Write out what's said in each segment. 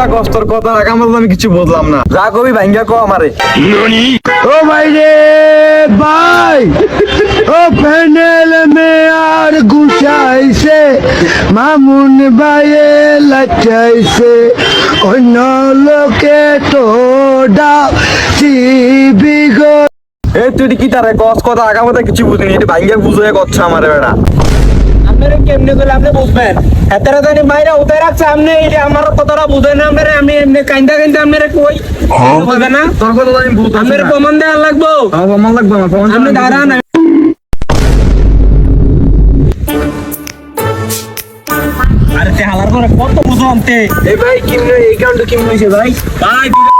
কিতা কষ্টর কথা রাখা আমার আমি কিছু বুঝলাম না। যা কবি ভাঙ্গা কো আমারে। ও ভাই রে ভাই। ও প্যানেল মে আর গুছাইছে মামুন ভাইয়ে লাচাইছে অন্য লোকে তো ডাও চিবিগো এ তুই এটি কিতা রে কষ্ট কথা আগা মতো কিছু বুঝিনি এটি ভাঙ্গা বুঝে করছে আমারে বেড়া। আপনারা কেমনে করে আপনি বুঝবেন? এতটা জানি মাইরা উতাই রাখছে আপনি এই যে আমার কথাটা বুঝেন না আপনারা আমি এমনি কাইন্দা কাইন্দা আপনারা কই? বুঝবে না? তোর কথা তো আমি বুঝতে আপনার প্রমাণ দেওয়ার লাগবো? প্রমাণ লাগবে আমার প্রমাণ আপনি দাঁড়ান আরে তে হালার করে কত বুঝো আনতে এই ভাই কিমনে এই কাউন্ট কিম হইছে ভাই? ভাই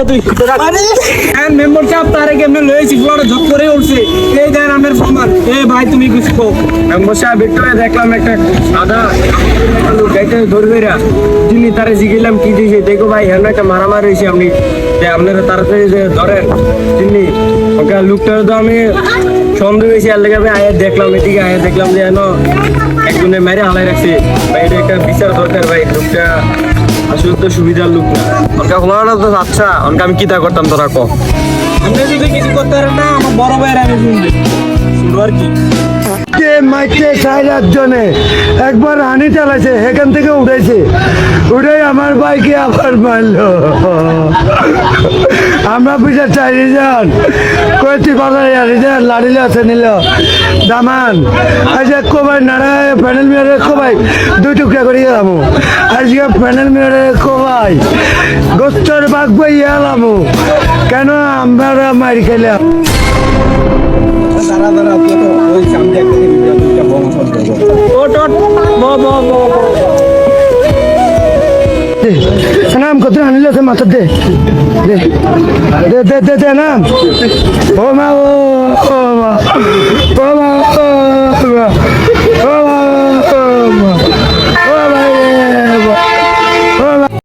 এটা এটা ধরি মরিচা তুই। হ্যাঁ মেম্বার সাহেব তারে কেমনে লয়েছি পুরো ঝক করে উঠছে। এই দেন আমার প্রমাণ এ ভাই তুমি কিছু কো মেম্বার সাহেব একটু দেখলাম একটা সাদা লোক ধরবে রা। তিনি তারে জিগেলাম কি দিয়েছে দেখো ভাই হেন একটা মারামারি হয়েছে আপনি আপনারা তাড়াতাড়ি ধরেন তিনি ওকে তো আমি সন্দেহ আর লেগে আমি আয়া দেখলাম এদিকে আয়া দেখলাম যে যেন একজনে মেরে হালাই রাখছে। ভাই এটা একটা বিচার দরকার ভাই লোকটা আসলে তো সুবিধার লোক না। অনকা তো আচ্ছা অনকা আমি কিতা করতাম তোরা ক। যদি কিছু করতে পারেন না আমার বড় ভাইয়ের আমি শুনবে। শুনব আর কি। কে মাইতে একজনে জনে একবার হানি চালাইছে এখান থেকে উঠেছে উঠে আমার বাইকে আবার মারলো। আমরা বুঝে চারিজন কয়েছি কথা রিজার লাড়িলে আছে নিল দামান আজকে কোবাই নাড়ায় প্যানেল মেরে কোবাই দুই টুকরা করিয়ে যাব। আজকে প্যানেল মেরে কোবাই গোস্তর বাঘ বই এলামু কেন আমরা মারি খেলাম দাঁড়া দাঁড়া ওই সামনে একটা দুইটা বংশ ওট ওট ব ব ব। নাম কত আনিলে সে মাথা দে দে দে দে দে নাম। ও মা ও মা ও মা, ও